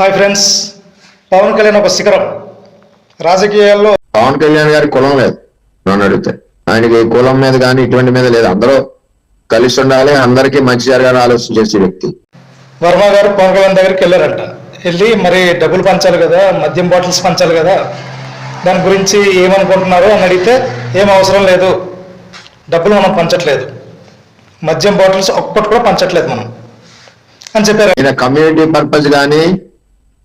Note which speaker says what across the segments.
Speaker 1: Hi friends Pawan Kalyan ఒక శిఖరం. రాజకీయాల్లో
Speaker 2: పవన్ కళ్యాణ్ గారి కులం లేదు నన్ను అడిగితే. ఆయనకి కులం మీద కానీ ఇటువంటి మీద లేదు. అందరూ కలిసి ఉండాలి అందరికీ మంచి జరగాలని ఆలోచన చేసే వ్యక్తి.
Speaker 1: వర్మ గారు పవన్ కళ్యాణ్ దగ్గరికి వెళ్ళారంట. వెళ్ళి మరి డబ్బులు పంచాలి కదా మద్యం బాటిల్స్ పంచాలి కదా దాని గురించి ఏమనుకుంటున్నారు అని అడిగితే ఏం అవసరం లేదు. డబ్బులు మనం పంచట్లేదు. మద్యం బాటిల్స్ ఒక్కటి కూడా పంచట్లేదు మనం. అని చెప్పారు.
Speaker 2: కమ్యూనిటీ పర్పస్ కానీ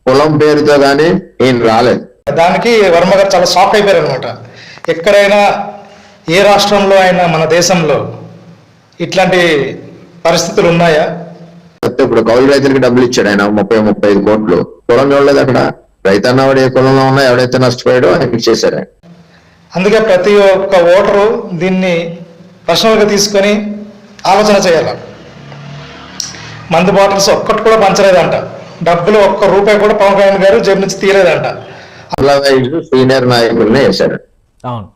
Speaker 2: కులం పేరుతో కానీ ఈయన రాలేదు.
Speaker 1: దానికి వర్మ గారు చాలా షాక్ అయిపోయారు అనమాట ఎక్కడైనా ఏ రాష్ట్రంలో అయినా మన దేశంలో ఇట్లాంటి పరిస్థితులు ఉన్నాయా?
Speaker 2: ఇప్పుడు కౌలు రైతులకి డబ్బులు ఇచ్చాడు ఆయన ముప్పై ముప్పై ఐదు కోట్లు. కులం చూడలేదు అక్కడ? రైతు అన్నవాడు ఏ కులంలో ఉన్నా ఎవడైతే నష్టపోయాడో ఆయన.
Speaker 1: అందుకే ప్రతి ఒక్క ఓటరు దీన్ని పర్సనల్గా తీసుకొని ఆలోచన చేయాలి. మందు బాటిల్స్ ఒక్కటి కూడా పంచలేదంట. డబ్బులు ఒక్క రూపాయి కూడా పవన్ కళ్యాణ్ గారు జేబు నుంచి తీయలేదంట.
Speaker 2: మండల వైజు సీనియర్ నాయకుల్ని
Speaker 3: అవును.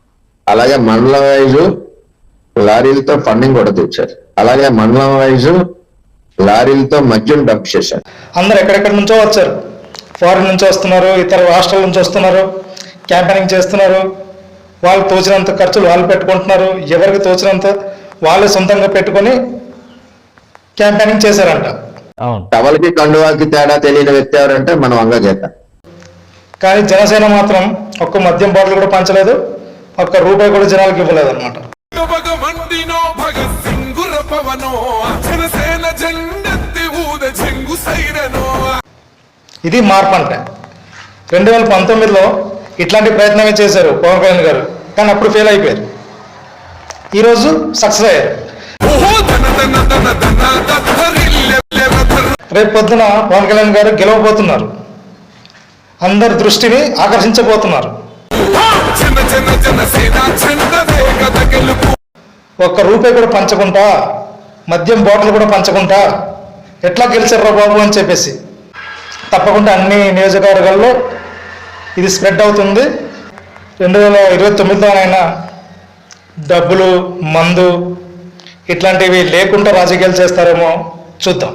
Speaker 2: అలాగే మండల వైజు లారీలతో ఫండింగ్ కూడా తెచ్చారు. అలాగే మండలం వైజు లారీలతో మద్యం డంప్ చేశారు.
Speaker 1: అందరు ఎక్కడెక్కడి నుంచో వచ్చారు. ఫారిన్ నుంచి వస్తున్నారు ఇతర రాష్ట్రాల నుంచి వస్తున్నారు క్యాంపెయినింగ్ చేస్తున్నారు. వాళ్ళు తోచినంత ఖర్చులు వాళ్ళు పెట్టుకుంటున్నారు. ఎవరికి తోచినంత వాళ్ళే సొంతంగా పెట్టుకొని క్యాంపెయినింగ్ చేశారంట.
Speaker 2: టవల్కి కండువాకి తేడా తెలియని వ్యక్తి ఎవరంటే మనం అంగజేత
Speaker 1: కానీ జనసేన మాత్రం ఒక్క మద్యం బాటిల్ కూడా పంచలేదు ఒక్క రూపాయి కూడా జనాలకు ఇవ్వలేదు అనమాట ఇది మార్పు అంటే రెండు వేల పంతొమ్మిదిలో ఇట్లాంటి ప్రయత్నమే చేశారు పవన్ కళ్యాణ్ గారు కానీ అప్పుడు ఫెయిల్ అయిపోయారు ఈరోజు సక్సెస్ అయ్యారు రేపు పొద్దున పవన్ కళ్యాణ్ గారు గెలవబోతున్నారు. అందరి దృష్టిని ఆకర్షించబోతున్నారు. ఒక్క రూపాయి కూడా పంచకుండా మద్యం బాటిల్ కూడా పంచకుండా ఎట్లా గెలిచారు బాబు అని చెప్పేసి. తప్పకుండా అన్ని నియోజకవర్గాల్లో ఇది స్ప్రెడ్ అవుతుంది. రెండు వేల ఇరవై తొమ్మిదిలోనైనా డబ్బులు మందు ఇట్లాంటివి లేకుండా రాజకీయాలు చేస్తారేమో చూద్దాం.